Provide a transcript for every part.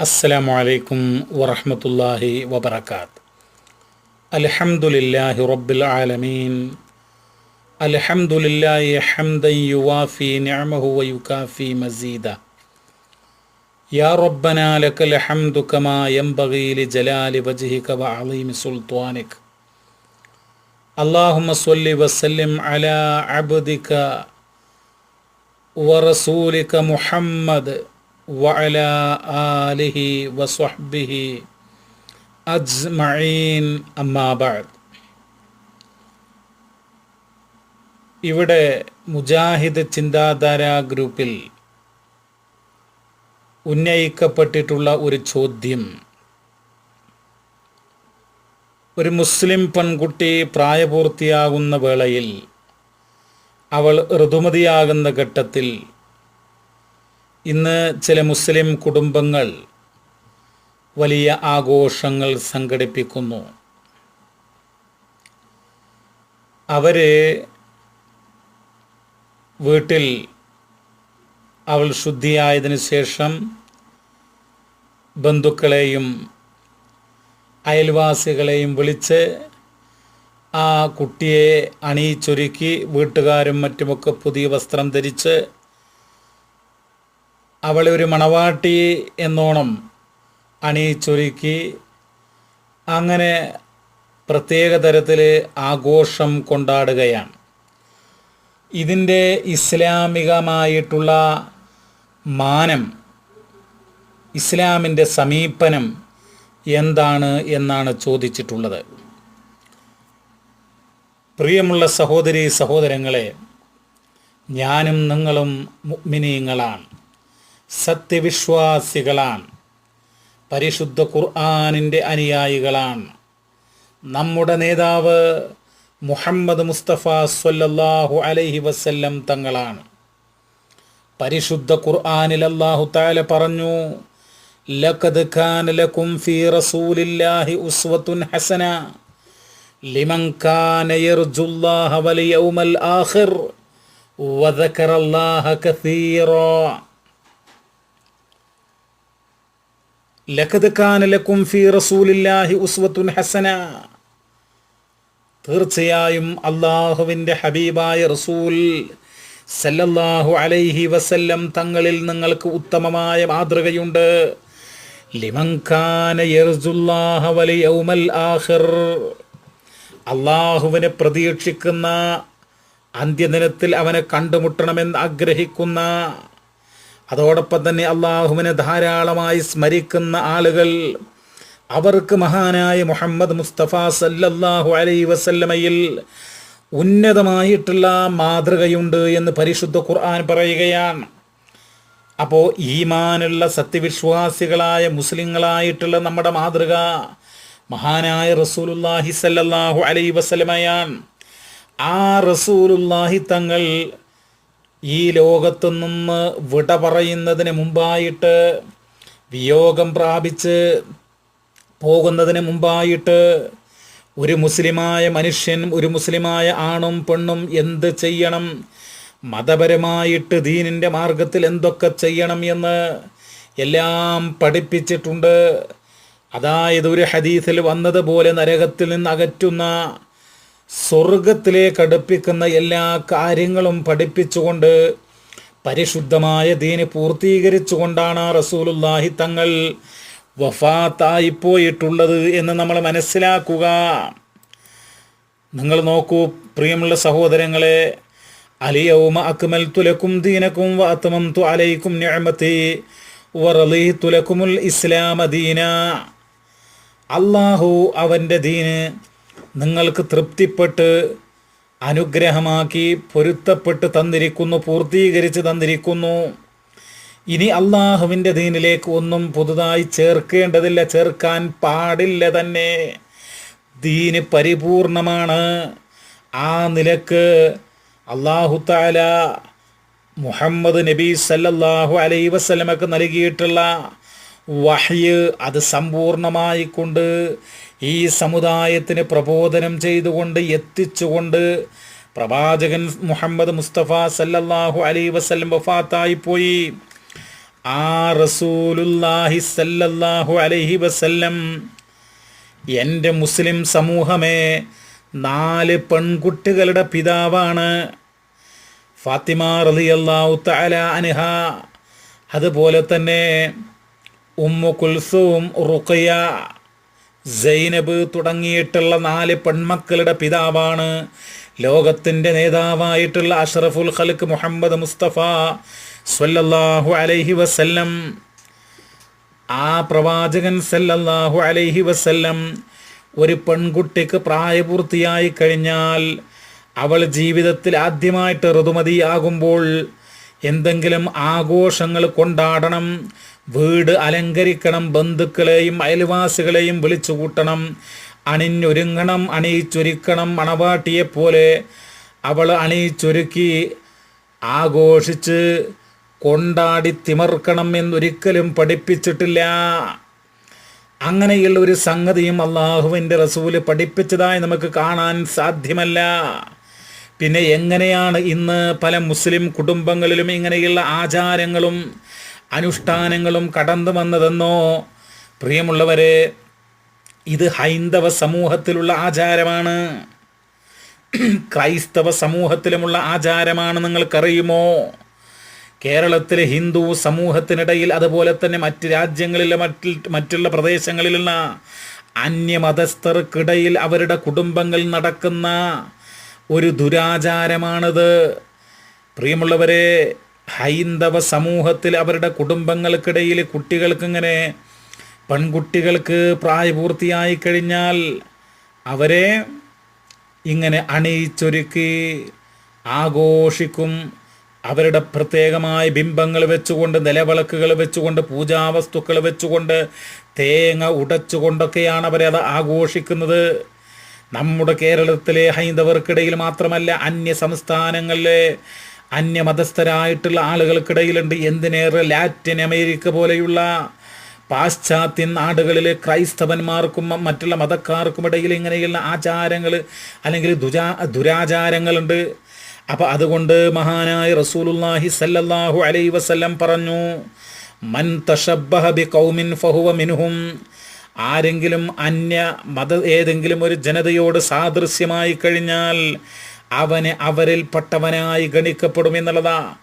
السلام عليكم ورحمة الله وبركاته الحمد لله رب العالمين الحمد لله حمدا يوافي نعمه ويكافي مزيدا يا ربنا لك الحمد كما ينبغي لجلال وجهك وعظيم سلطانك اللهم صل وسلم على عبدك ورسولك محمد وعلى آله وصحبه أجمعين أما بعد ഇവിടെ മുജാഹിദ് ചിന്താധാര ഗ്രൂപ്പിൽ ഉന്നയിക്കപ്പെട്ടിട്ടുള്ള ഒരു ചോദ്യം ഒരു മുസ്ലിം പെൺകുട്ടി പ്രായപൂർത്തിയാകുന്ന വേളയിൽ അവൾ ഋതുമതിയാകുന്ന ഘട്ടത്തിൽ ഇന്ന് ചില മുസ്ലിം കുടുംബങ്ങൾ വലിയ ആഘോഷങ്ങൾ സംഘടിപ്പിക്കുന്നു. അവർ വീട്ടിൽ അവൾ ശുദ്ധിയായതിനു ശേഷം ബന്ധുക്കളെയും അയൽവാസികളെയും വിളിച്ച് ആ കുട്ടിയെ അണിയിച്ചൊരുക്കി വീട്ടുകാരും മറ്റുമൊക്കെ പുതിയ വസ്ത്രം ധരിച്ച് അവളെ ഒരു മണവാട്ടി എന്നോണം അണിയിച്ചൊരുക്കി. അങ്ങനെ പ്രത്യേക തരത്തിൽ ആഘോഷം കൊണ്ടാടുകയാണ്. ഇതിന്റെ ഇസ്ലാമികമായിട്ടുള്ള മാനം ഇസ്ലാമിന്റെ സമീപനം എന്താണ് എന്നാണ് ചോദിച്ചിട്ടുള്ളത്. പ്രിയമുള്ള സഹോദരി സഹോദരങ്ങളെ ഞാനും നിങ്ങളും മുഗ്മിനീങ്ങളാണ് സത്യവിശ്വാസികളാണ്. പരിശുദ്ധ ഖുർആാനിന്റെ അനുയായികളാണ്. നമ്മുടെ നേതാവ് മുഹമ്മദ് മുസ്തഫ സ്വല്ലല്ലാഹു അലൈഹി വസ്ല്ലം തങ്ങളാണ്. പരിശുദ്ധ ഖുർആാനിൽ അള്ളാഹു താല പറഞ്ഞു ലഖദ് കാന ലക്കും ഫീ റസൂലില്ലാഹി ഉസ്വത്തുൻ ഹസന ലിമൻ കാന യർജുല്ലാഹ വൽ യൗമൽ ആഖിർ വദക്കറല്ലാഹ കസീറാ. ഫീ റസൂലില്ലാഹി ഹസന. തീർച്ചയായും അള്ളാഹുവിന്റെ ഹബീബായ റസൂൽ സല്ലല്ലാഹു അലൈഹി വസല്ലം തങ്ങളിൽ നിങ്ങൾക്ക് ഉത്തമമായ മാതൃകയുണ്ട്. ആഖിർ. അള്ളാഹുവിനെ പ്രതീക്ഷിക്കുന്ന അന്ത്യദിനത്തിൽ അവനെ കണ്ടുമുട്ടണമെന്ന് ആഗ്രഹിക്കുന്ന അതോടൊപ്പം തന്നെ അള്ളാഹുവിനെ ധാരാളമായി സ്മരിക്കുന്ന ആളുകൾ അവർക്ക് മഹാനായ മുഹമ്മദ് മുസ്തഫ സല്ലല്ലാഹു അലൈ വസല്ലമയിൽ ഉന്നതമായിട്ടുള്ള മാതൃകയുണ്ട് എന്ന് പരിശുദ്ധ ഖുർആൻ പറയുകയാണ്. അപ്പോൾ ഈമാനുള്ള സത്യവിശ്വാസികളായ മുസ്ലിങ്ങളായിട്ടുള്ള നമ്മുടെ മാതൃക മഹാനായ റസൂലുല്ലാഹി സല്ലല്ലാഹു അലൈ വസല്ലമയാണ്. ആ റസൂലുല്ലാഹി തങ്ങൾ ഈ ലോകത്തു നിന്ന് വിട പറയുന്നതിന് മുമ്പായിട്ട് വിയോഗം പ്രാപിച്ച് പോകുന്നതിന് മുമ്പായിട്ട് ഒരു മുസ്ലിമായ മനുഷ്യൻ ഒരു മുസ്ലിമായ ആണും പെണ്ണും എന്ത് ചെയ്യണം? മതപരമായിട്ട് ദീനിന്റെ മാർഗത്തിൽ എന്തൊക്കെ ചെയ്യണം എന്ന് എല്ലാം പഠിപ്പിച്ചിട്ടുണ്ട്. അതായത് ഒരു ഹദീസിൽ വന്നതുപോലെ നരകത്തിൽ നിന്ന് അകറ്റുന്ന സ്വർഗത്തിലേക്ക് അടുപ്പിക്കുന്ന എല്ലാ കാര്യങ്ങളും പഠിപ്പിച്ചുകൊണ്ട് പരിശുദ്ധമായ ദീന് പൂർത്തീകരിച്ചുകൊണ്ടാണ് റസൂലുല്ലാഹി തങ്ങൾ വഫാത്തായിപ്പോയിട്ടുള്ളത് എന്ന് നമ്മൾ മനസ്സിലാക്കുക. നിങ്ങൾ നോക്കൂ പ്രിയമുള്ള സഹോദരങ്ങളെ അലിയൗമ അക്മൽ തുലക്കും ദീനക്കും വാത്തമം തു അലൈക്കും ഞാമത്തി വറലി തുലക്കുമുൽ ഇസ്ലാമദീന അള്ളാഹു അവന്റെ ദീന് നിങ്ങൾക്ക് തൃപ്തിപ്പെട്ട് അനുഗ്രഹമാക്കി പൊരുത്തപ്പെട്ട് തന്നിരിക്കുന്നു പൂർത്തീകരിച്ച് തന്നിരിക്കുന്നു. ഇനി അള്ളാഹുവിന്റെ ദീനിലേക്ക് ഒന്നും പുതുതായി ചേർക്കേണ്ടതില്ല ചേർക്കാൻ പാടില്ല തന്നെ. ദീന് പരിപൂർണമാണ്. ആ നിലയ്ക്ക് അള്ളാഹു താല മുഹമ്മദ് നബി സല്ലല്ലാഹു അലൈ വസ്ലമക്ക് നൽകിയിട്ടുള്ള വഹ്യ് അത് സമ്പൂർണമായി കൊണ്ട് ഈ സമുദായത്തിന് പ്രബോധനം ചെയ്തുകൊണ്ട് എത്തിച്ചുകൊണ്ട് പ്രവാചകൻ മുഹമ്മദ് മുസ്തഫ സല്ലല്ലാഹു അലൈ വസല്ലം വഫാത്തായിപ്പോയി. ആ റസൂലുല്ലാഹി സല്ലല്ലാഹു അലൈഹി വസല്ലം എന്റെ മുസ്ലിം സമൂഹമേ നാല് പെൺകുട്ടികളുടെ പിതാവാണ്. ഫാത്തിമ റളിയല്ലാഹു തആല അൻഹ. അതുപോലെ തന്നെ ഉമ്മു കുൽസൂം റുഖയ സൈനബ് തുടങ്ങിയിട്ടുള്ള നാല് പെൺമക്കളുടെ പിതാവാണ്. ലോകത്തിന്റെ നേതാവായിട്ടുള്ള അഷറഫുൽ ഖൽക്ക് മുഹമ്മദ് മുസ്തഫ സല്ലല്ലാഹു അലൈഹി വസല്ലം. ആ പ്രവാചകൻ സല്ലല്ലാഹു അലൈഹി വസല്ലം ഒരു പെൺകുട്ടിക്ക് പ്രായപൂർത്തിയായി കഴിഞ്ഞാൽ അവൾ ജീവിതത്തിൽ ആദ്യമായിട്ട് ഋതുമതിയാകുമ്പോൾ എന്തെങ്കിലും ആഘോഷങ്ങൾ കൊണ്ടാടണം. വീട് അലങ്കരിക്കണം ബന്ധുക്കളെയും അയൽവാസികളെയും വിളിച്ചു കൂട്ടണം അണിഞ്ഞൊരുങ്ങണം അണിയിച്ചൊരുക്കണം മണവാട്ടിയെപ്പോലെ അവൾ അണിയിച്ചൊരുക്കി ആഘോഷിച്ച് കൊണ്ടാടി തിമർക്കണം എന്നൊരിക്കലും പഠിപ്പിച്ചിട്ടില്ല. അങ്ങനെയുള്ള ഒരു സംഗതിയും അള്ളാഹുവിന്റെ റസൂൽ പഠിപ്പിച്ചതായി നമുക്ക് കാണാൻ സാധ്യമല്ല. പിന്നെ എങ്ങനെയാണ് ഇന്ന് പല മുസ്ലിം കുടുംബങ്ങളിലും ഇങ്ങനെയുള്ള ആചാരങ്ങളും അനുഷ്ഠാനങ്ങളും കടന്നു വന്നതെന്നോ? പ്രിയമുള്ളവരെ ഇത് ഹൈന്ദവ സമൂഹത്തിലുള്ള ആചാരമാണ്. ക്രൈസ്തവ സമൂഹത്തിലുമുള്ള ആചാരമാണ് നിങ്ങൾക്കറിയുമോ? കേരളത്തിലെ ഹിന്ദു സമൂഹത്തിനിടയിൽ അതുപോലെ തന്നെ മറ്റ് രാജ്യങ്ങളിലെ മറ്റ് മറ്റുള്ള പ്രദേശങ്ങളിലുള്ള അന്യമതസ്ഥർക്കിടയിൽ അവരുടെ കുടുംബങ്ങൾ നടക്കുന്ന ഒരു ദുരാചാരമാണിത്. പ്രിയമുള്ളവരെ ഹൈന്ദവ സമൂഹത്തിൽ അവരുടെ കുടുംബങ്ങൾക്കിടയിൽ കുട്ടികൾക്കിങ്ങനെ പെൺകുട്ടികൾക്ക് പ്രായപൂർത്തിയായി കഴിഞ്ഞാൽ അവരെ ഇങ്ങനെ അണിയിച്ചൊരുക്കി ആഘോഷിക്കും. അവരുടെ പ്രത്യേകമായ ബിംബങ്ങൾ വെച്ചുകൊണ്ട് നിലവിളക്കുകൾ വെച്ചുകൊണ്ട് പൂജാവസ്തുക്കൾ വെച്ചുകൊണ്ട് തേങ്ങ ഉടച്ചുകൊണ്ടൊക്കെയാണ് അവരെ അത് ആഘോഷിക്കുന്നത്. നമ്മുടെ കേരളത്തിലെ ഹൈന്ദവർക്കിടയിൽ മാത്രമല്ല അന്യ സംസ്ഥാനങ്ങളിലെ അന്യമതസ്ഥരായിട്ടുള്ള ആളുകൾക്കിടയിലുണ്ട്. എന്തിനേറെ ലാറ്റിൻ അമേരിക്ക പോലെയുള്ള പാശ്ചാത്യ നാടുകളിലെ ക്രൈസ്തവന്മാർക്കും മറ്റുള്ള മതക്കാർക്കും ഇടയിൽ ഇങ്ങനെയുള്ള ആചാരങ്ങൾ അല്ലെങ്കിൽ ദുരാ ദുരാചാരങ്ങളുണ്ട്. അപ്പോൾ അതുകൊണ്ട് മഹാനായ റസൂലുല്ലാഹി സല്ലല്ലാഹു അലൈ വസല്ലം പറഞ്ഞു മൻ തഷബ്ബഹ ബി കൗമിൻ ഫഹുവ മിനുഹും ആരെങ്കിലും അന്യ മത ഏതെങ്കിലും ഒരു ജനതയോട് സാദൃശ്യമായി കഴിഞ്ഞാൽ അവനെ അവരിൽപ്പെട്ടവനായി ഗണിക്കപ്പെടും എന്നുള്ളതാ.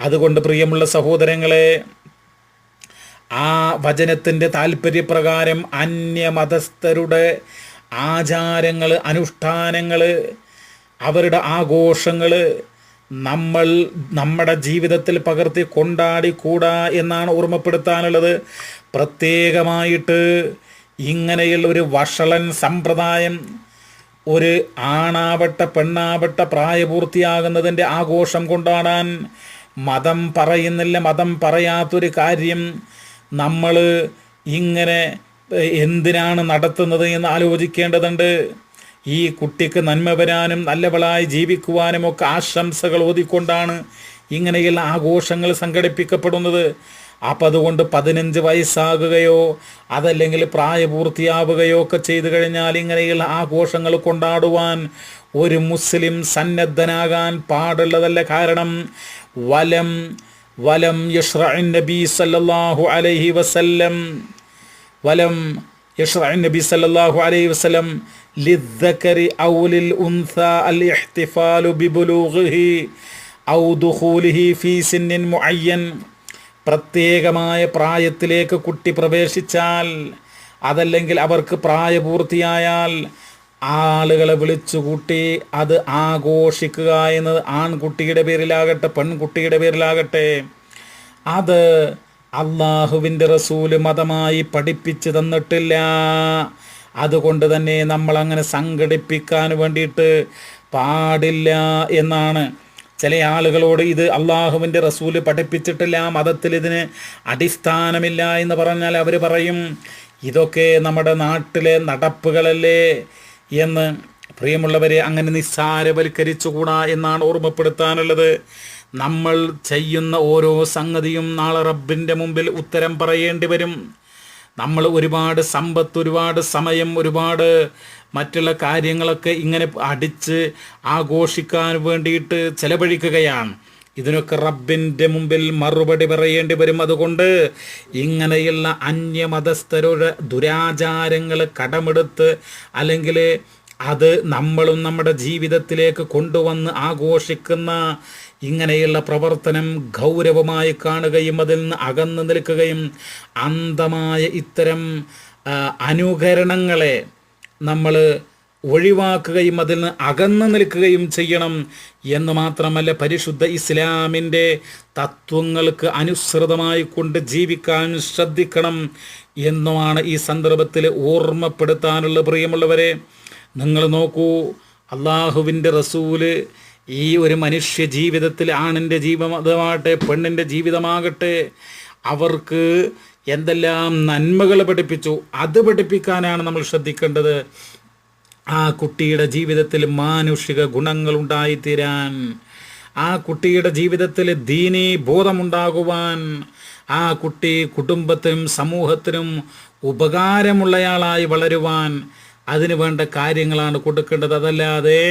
അതുകൊണ്ട് പ്രിയമുള്ള സഹോദരങ്ങളെ ആ വചനത്തിന്റെ താല്പര്യപ്രകാരം അന്യമതസ്ഥരുടെ ആചാരങ്ങൾ അനുഷ്ഠാനങ്ങൾ അവരുടെ ആഘോഷങ്ങൾ നമ്മൾ നമ്മുടെ ജീവിതത്തിൽ പകർത്തി കൊണ്ടാടിക്കൂടാ എന്നാണ് ഓർമ്മപ്പെടുത്താനുള്ളത്. പ്രത്യേകമായിട്ട് ഇങ്ങനെയുള്ള ഒരു വഷളൻ സമ്പ്രദായം ഒരു ആണാവട്ടെ പെണ്ണാവട്ടെ പ്രായപൂർത്തിയാകുന്നതിന്റെ ആഘോഷം കൊണ്ടാടാൻ മതം പറയുന്നില്ല മതം പറയാത്തൊരു കാര്യം നമ്മൾ ഇങ്ങനെ എന്തിനാണ് നടത്തുന്നത് എന്ന് ആലോചിക്കേണ്ടതുണ്ട്. ഈ കുട്ടിക്ക് നന്മ വരാനും നല്ലവളായി ജീവിക്കുവാനും ഒക്കെ ആശംസകൾ ഓതിക്കൊണ്ടാണ് ഇങ്ങനെയുള്ള ആഘോഷങ്ങൾ സംഘടിപ്പിക്കപ്പെടുന്നത്. അപ്പം അതുകൊണ്ട് പതിനഞ്ച് വയസ്സാകുകയോ അതല്ലെങ്കിൽ പ്രായപൂർത്തിയാവുകയോ ഒക്കെ ചെയ്തു കഴിഞ്ഞാൽ ഇങ്ങനെയുള്ള ആഘോഷങ്ങൾ കൊണ്ടാടുവാൻ ഒരു മുസ്ലിം സന്നദ്ധനാകാൻ പാടുള്ളതല്ല കാരണം വലം വലം യഷ്റഅൻ നബി സല്ലല്ലാഹു അലൈഹി വസല്ലം വലം യഷ്റഅൻ നബി സല്ലല്ലാഹു അലൈഹി വസല്ലം ലിദ്ദക്കരി ഔ ലിൽ ഉൻസ അൽ ഇഹ്തിഫാലു ബിബുലൂഗിഹി ഔ ദുഖൂലിഹി ഫീ സിന്നിൻ മുഅയ്യൻ. പ്രത്യേകമായ പ്രായത്തിലേക്ക് കുട്ടി പ്രവേശിച്ചാൽ അതല്ലെങ്കിൽ അവർക്ക് പ്രായപൂർത്തിയായാൽ ആളുകളെ വിളിച്ചുകൂട്ടി അത് ആഘോഷിക്കുക എന്നത് ആൺകുട്ടിയുടെ പേരിലാകട്ടെ പെൺകുട്ടിയുടെ പേരിലാകട്ടെ. അത് അള്ളാഹുവിന്റെ റസൂൽ മതമായി പഠിപ്പിച്ചു തന്നിട്ടില്ല. അതുകൊണ്ട് തന്നെ നമ്മൾ അങ്ങനെ സംഘടിപ്പിക്കാൻ വേണ്ടിയിട്ട് പാടില്ല എന്നാണ്. ചില ആളുകളോട് ഇത് അള്ളാഹുവിന്റെ റസൂൽ പഠിപ്പിച്ചിട്ടില്ല മതത്തിൽ ഇതിന് അടിസ്ഥാനമില്ല എന്ന് പറഞ്ഞാൽ അവർ പറയും ഇതൊക്കെ നമ്മുടെ നാട്ടിലെ നടപ്പുകളല്ലേ എന്ന് പ്രിയമുള്ളവരെ അങ്ങനെ നിസ്സാരവൽക്കരിച്ചുകൂടാ എന്നാണ് ഓർമ്മപ്പെടുത്താനുള്ളത്. നമ്മൾ ചെയ്യുന്ന ഓരോ സംഗതിയും നാളെ റബ്ബിന്റെ മുമ്പിൽ ഉത്തരം പറയേണ്ടി വരും. നമ്മൾ ഒരുപാട് സമ്പത്ത് ഒരുപാട് സമയം ഒരുപാട് മറ്റുള്ള കാര്യങ്ങളൊക്കെ ഇങ്ങനെ അടിച്ച് ആഘോഷിക്കാൻ വേണ്ടിയിട്ട് ചെലവഴിക്കുകയാണ്. ഇതിനൊക്കെ റബ്ബിന്റെ മുമ്പിൽ മറുപടി പറയേണ്ടി വരും. അതുകൊണ്ട് ഇങ്ങനെയുള്ള അന്യമതസ്ഥരുടെ ദുരാചാരങ്ങൾ കടമെടുത്ത് അല്ലെങ്കിൽ അത് നമ്മളും നമ്മുടെ ജീവിതത്തിലേക്ക് കൊണ്ടുവന്ന് ആഘോഷിക്കുന്ന ഇങ്ങനെയുള്ള പ്രവർത്തനം ഗൗരവമായി കാണുകയും അതിൽ നിന്ന് അകന്നു നിൽക്കുകയും അന്ധമായ ഇത്തരം അനുകരണങ്ങളെ നമ്മൾ ഒഴിവാക്കുകയും അതിൽ നിന്ന് അകന്നു നിൽക്കുകയും ചെയ്യണം എന്ന് മാത്രമല്ല പരിശുദ്ധ ഇസ്ലാമിന്റെ തത്വങ്ങൾക്ക് അനുസൃതമായി കൊണ്ട് ജീവിക്കാൻ ശ്രദ്ധിക്കണം എന്നുമാണ് ഈ സന്ദർഭത്തിൽ ഓർമ്മപ്പെടുത്താനുള്ള പ്രിയമുള്ളവരെ. നിങ്ങൾ നോക്കൂ അള്ളാഹുവിന്റെ റസൂൽ ഈ ഒരു മനുഷ്യ ജീവിതത്തിൽ ആണിന്റെ ജീവിതമാകട്ടെ പെണ്ണിന്റെ ജീവിതമാകട്ടെ അവർക്ക് എന്തെല്ലാം നന്മകൾ പഠിപ്പിച്ചു അത് പഠിപ്പിക്കാനാണ് നമ്മൾ ശ്രദ്ധിക്കേണ്ടത്. ആ കുട്ടിയുടെ ജീവിതത്തിൽ മാനുഷിക ഗുണങ്ങൾ ഉണ്ടായിത്തീരാൻ ആ കുട്ടിയുടെ ജീവിതത്തിൽ ദീനി ബോധമുണ്ടാകുവാൻ ആ കുട്ടി കുടുംബത്തിനും സമൂഹത്തിനും ഉപകാരമുള്ളയാളായി വളരുവാൻ അതിനു വേണ്ട കാര്യങ്ങളാണ് കൊടുക്കേണ്ടത്. അതല്ലാതെ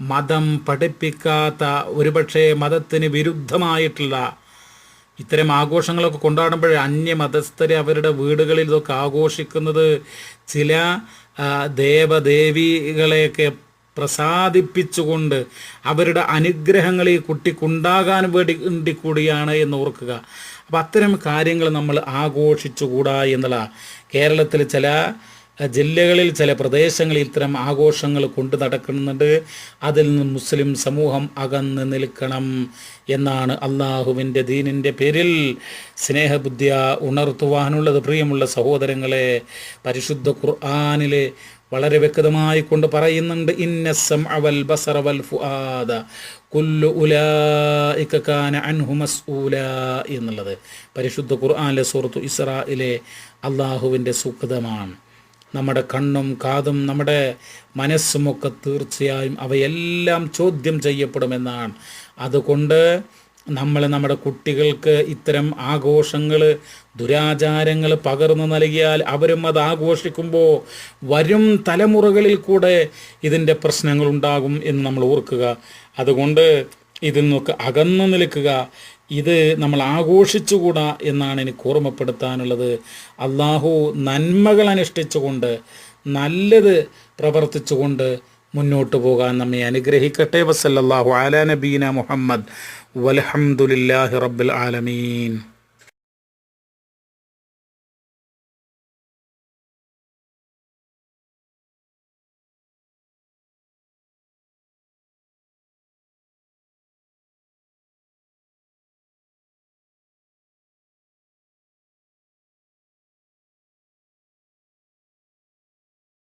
മതം പഠിപ്പിക്കാത്ത ഒരുപക്ഷെ മതത്തിന് വിരുദ്ധമായിട്ടുള്ള ഇത്തരം ആഘോഷങ്ങളൊക്കെ കൊണ്ടാടുമ്പോൾ അന്യമതസ്ഥരെ അവരുടെ വീടുകളിൽ ഇതൊക്കെ ആഘോഷിക്കുന്നത് ചില ദേവദേവികളെയൊക്കെ പ്രസാദിപ്പിച്ചുകൊണ്ട് അവരുടെ അനുഗ്രഹങ്ങൾ ഈ കുട്ടിക്കുണ്ടാകാൻ വേണ്ടി കൂടിയാണ് എന്ന് ഓർക്കുക. അപ്പം അത്തരം കാര്യങ്ങൾ നമ്മൾ ആഘോഷിച്ചുകൂടാ എന്നുള്ള കേരളത്തിൽ ചില ജില്ലകളിൽ ചില പ്രദേശങ്ങളിൽ ഇത്തരം ആഘോഷങ്ങൾ കൊണ്ടു നടക്കുന്നുണ്ട്. അതിൽ നിന്ന് മുസ്ലിം സമൂഹം അകന്ന് നിൽക്കണം എന്നാണ് അള്ളാഹുവിന്റെ ദീനിന്റെ പേരിൽ സ്നേഹബുദ്ധിയ ഉണർത്തുവാനുള്ളത്. പ്രിയമുള്ള സഹോദരങ്ങളെ പരിശുദ്ധ ഖുർആാനിലെ വളരെ വ്യക്തമായി കൊണ്ട് പറയുന്നുണ്ട് ഇന്നസം അവൽ ബസറ വൽ ഫുആദ കുല്ലു ഉലായിക കാന അൻഹു മസ്ഊല എന്നുള്ളത് പരിശുദ്ധ ഖുർആനിലെ സൂറത്തു ഇസ്രായിലെ അള്ളാഹുവിന്റെ സുഖതമാണ് നമ്മുടെ കണ്ണും കാതും നമ്മുടെ മനസ്സുമൊക്കെ തീർച്ചയായും അവയെല്ലാം ചോദ്യം ചെയ്യപ്പെടുമെന്നാണ്. അതുകൊണ്ട് നമ്മൾ നമ്മുടെ കുട്ടികൾക്ക് ഇത്തരം ആഘോഷങ്ങൾ ദുരാചാരങ്ങൾ പകർന്നു നൽകിയാൽ അവരും അത് ആഘോഷിക്കുമ്പോൾ വരും തലമുറകളിൽ കൂടെ ഇതിന്റെ പ്രശ്നങ്ങളുണ്ടാകും എന്ന് നമ്മൾ ഓർക്കുക. അതുകൊണ്ട് ഇതിൽ നിന്നൊക്കെ അകന്നു നിൽക്കുക. ഇത് നമ്മൾ ആഘോഷിച്ചുകൂടാ എന്നാണ് എനിക്ക് ഓർമ്മപ്പെടുത്താനുള്ളത്. അള്ളാഹു നന്മകൾ അനുഷ്ഠിച്ചുകൊണ്ട് നല്ലത് പ്രവർത്തിച്ചുകൊണ്ട് മുന്നോട്ട് പോകാൻ നമ്മെ അനുഗ്രഹിക്കട്ടെ. വസല്ലല്ലാഹു അലാ നബീന മുഹമ്മദ്. വൽഹംദുലില്ലാഹി റബ്ബിൽ ആലമീൻ.